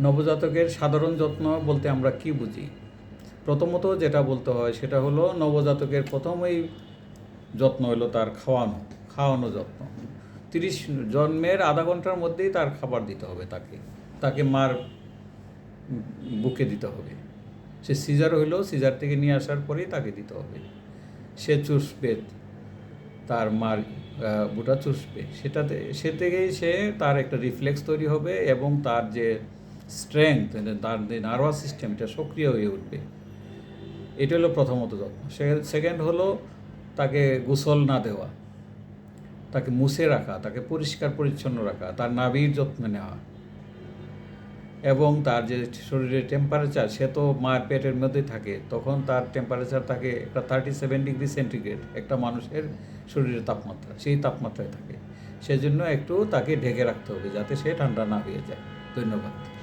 নবজাতকের সাধারণ যত্ন বলতে আমরা কি বুঝি? প্রথমত যেটা বলতে হয় সেটা হলো নবজাতকের প্রথমেই যত্ন হলো তার খাওয়ানো খাওয়ানো যত্ন। তিরিশ জন্মের আধা ঘণ্টার মধ্যেই তার খাবার দিতে হবে তাকে। তাকে মার বুকে দিতে হবে। সে সিজার হইলেও সিজার থেকে নিয়ে আসার পরেই তাকে দিতে হবে। সে চুষবে, তার মার বুটা চুষবে। সেটাতে, সে থেকেই সে তার একটা রিফ্লেক্স তৈরি হবে এবং তার যে স্ট্রেংথ তার যে নার্ভাস সিস্টেম এটা সক্রিয় হয়ে উঠবে। এটা হলো প্রথমত যত্ন। সেকেন্ড হলো তাকে গোসল না দেওয়া, তাকে মুছে রাখা, তাকে পরিষ্কার পরিচ্ছন্ন রাখা, তার নাভির যত্ন নেওয়া এবং তার যে শরীরের টেম্পারেচার সে তো মায়ের পেটের মধ্যেই থাকে, তখন তার টেম্পারেচার থাকে একটা থার্টি সেভেন ডিগ্রি সেন্টিগ্রেড একটা মানুষের শরীরের তাপমাত্রা, সেই তাপমাত্রায় থাকে। সেজন্য একটু তাকে ঢেকে রাখতে হবে যাতে সে ঠান্ডা না হয়ে যায়। ধন্যবাদ।